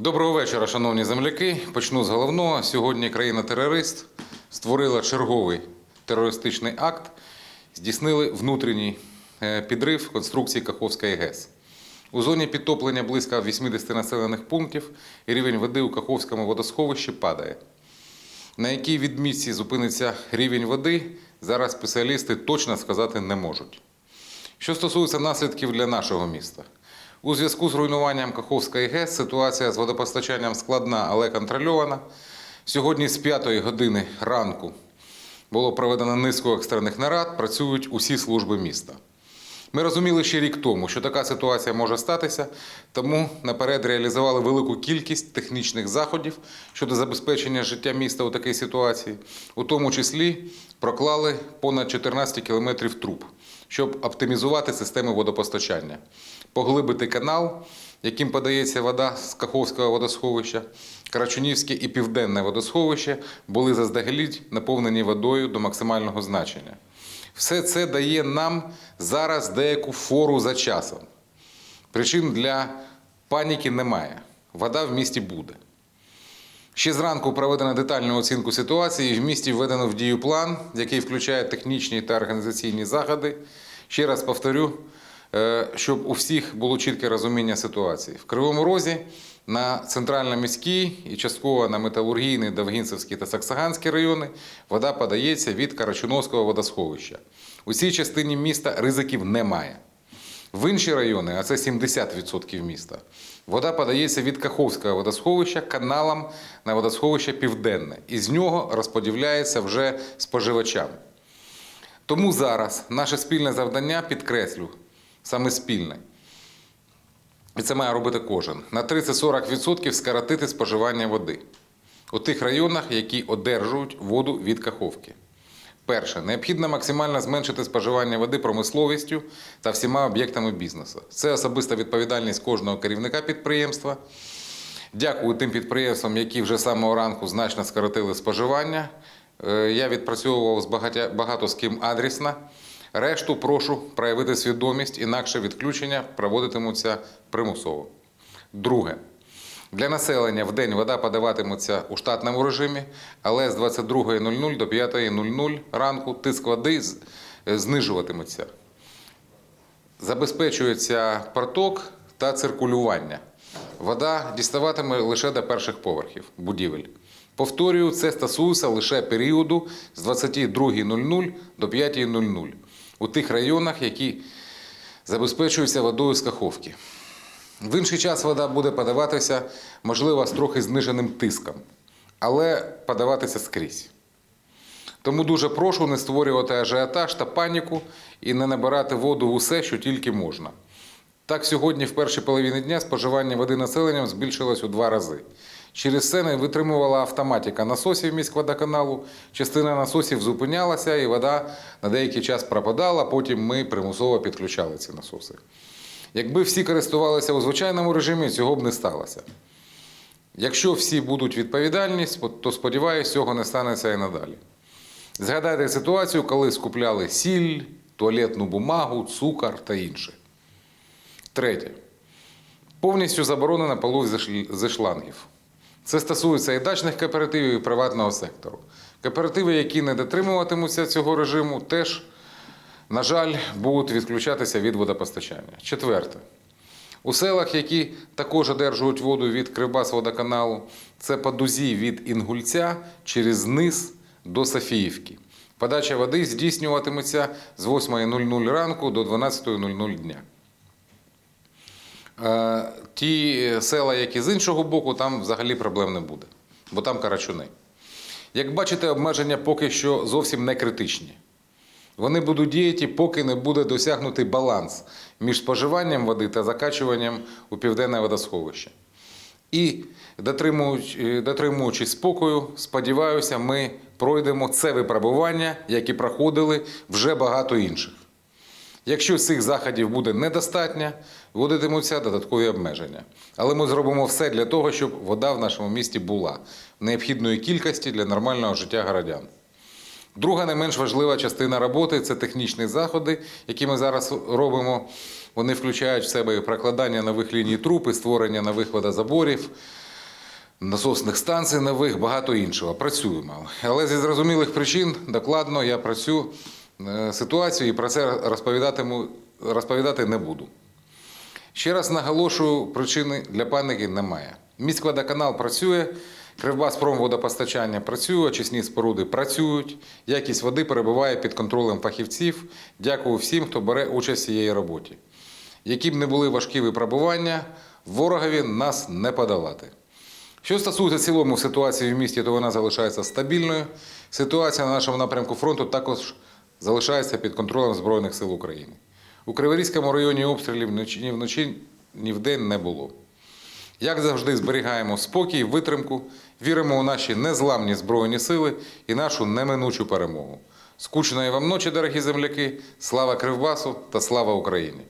Доброго вечора, шановні земляки. Почну з головного. Сьогодні країна-терорист створила черговий терористичний акт, здійснили внутрішній е, підрив конструкції Каховської ГЕС. У зоні підтоплення близько 80 населених пунктів і рівень води у Каховському водосховищі падає. На якій відмітці зупиниться рівень води, зараз спеціалісти точно сказати не можуть. Що стосується наслідків для нашого міста, у зв'язку з руйнуванням Каховської ГЕС ситуація з водопостачанням складна, але контрольована. Сьогодні з 5 години ранку було проведено низку екстрених нарад, працюють усі служби міста. Ми розуміли ще рік тому, що така ситуація може статися, тому наперед реалізували велику кількість технічних заходів щодо забезпечення життя міста у такій ситуації, у тому числі проклали понад 14 кілометрів труб, щоб оптимізувати системи водопостачання, поглибити канал, яким подається вода з Каховського водосховища. Карачунівське і Південне водосховище були заздалегідь наповнені водою до максимального значення. Все це дає нам зараз деяку фору за часом. Причин для паніки немає. Вода в місті буде. Ще зранку проведено детальну оцінку ситуації в місті введено в дію план, який включає технічні та організаційні заходи. Ще раз повторю, щоб у всіх було чітке розуміння ситуації. В Кривому Розі на центрально-міській і частково на металургійний, Довгінцевський та Саксаганський райони вода подається від Карачуновського водосховища. У цій частині міста ризиків немає. В інші райони, а це 70% міста, вода подається від Каховського водосховища каналом на водосховище Південне, і з нього розподіляється вже споживачам. Тому зараз наше спільне завдання, підкреслю, саме спільне, і це має робити кожен, на 30-40% скоротити споживання води у тих районах, які одержують воду від Каховки. Перше, необхідно максимально зменшити споживання води промисловістю та всіма об'єктами бізнесу. Це особиста відповідальність кожного керівника підприємства. Дякую тим підприємствам, які вже з самого ранку значно скоротили споживання. Е, Я відпрацьовував з багато з ким адресно. Решту прошу проявити свідомість, інакше відключення проводитимуться примусово. Друге. Для населення в день вода подаватиметься у штатному режимі, але з 22.00 до 5.00 ранку тиск води е, знижуватиметься. Забезпечується проток та циркулювання. Вода діставатиме лише до перших поверхів будівель. Повторюю, це стосується лише періоду з 22.00 до 5.00 у тих районах, які забезпечуються водою з Каховки. В інший час вода буде подаватися, можливо, з трохи зниженим тиском, але подаватися скрізь. Тому дуже прошу не створювати ажіотаж та паніку і не набирати воду усе, що тільки можна. Так, сьогодні, в першій половині дня, споживання води населенням збільшилось у два рази. Через це не витримувала автоматика насосів міськводоканалу, частина насосів зупинялася, і вода на деякий час пропадала, потім ми примусово підключали ці насоси. Якби всі користувалися у звичайному режимі, цього б не сталося. Якщо всі будуть відповідальні, то сподіваюся, цього не станеться і надалі. Згадайте ситуацію, коли скупляли сіль, туалетну бумагу, цукор та інше. Третє. Повністю заборонена зі зі шлангів. Це стосується і дачних кооперативів, і приватного сектору. Кооперативи, які не дотримуватимуться цього режиму, теж, на жаль, будуть відключатися від водопостачання. Четверте. У селах, які також одержують воду від Кривбас-водоканалу, це по дузі від Інгульця через низ до Софіївки. Подача води здійснюватиметься з 8.00 ранку до 12.00 дня. Е, Ті села, які з іншого боку, там взагалі проблем не буде, бо там карачуни. Як бачите, обмеження поки що зовсім не критичні. Вони будуть діяти, поки не буде досягнутий баланс між споживанням води та закачуванням у південне водосховище. І е, дотримуючись спокою, сподіваюся, ми пройдемо це випробування, як і проходили вже багато інших. Якщо цих заходів буде недостатньо, вводитимуться додаткові обмеження. Але ми зробимо все для того, щоб вода в нашому місті була в необхідної кількості для нормального життя городян. Друга не менш важлива частина роботи це технічні заходи, які ми зараз робимо. Вони включають в себе прокладання нових ліній труб, і створення нових водозаборів, насосних станцій нових, багато іншого. Працюємо. Але зі зрозумілих причин докладно я про цю е, ситуацію і про це розповідати не буду. Ще раз наголошую, причини для паніки немає. Міськводоканал працює, Кривбаспромводопостачання працює, очисні споруди працюють, якість води перебуває під контролем фахівців. Дякую всім, хто бере участь в цієї роботі. Які б не були важкі випробування, ворогові нас не подолати. Що стосується цілому ситуації в місті, то вона залишається стабільною. Ситуація на нашому напрямку фронту також залишається під контролем Збройних сил України. У Криворізькому районі обстрілів ні вночі, ні вдень не було. Як завжди, зберігаємо спокій, витримку, віримо у наші незламні збройні сили і нашу неминучу перемогу. Скучної вам ночі, дорогі земляки! Слава Кривбасу та слава Україні!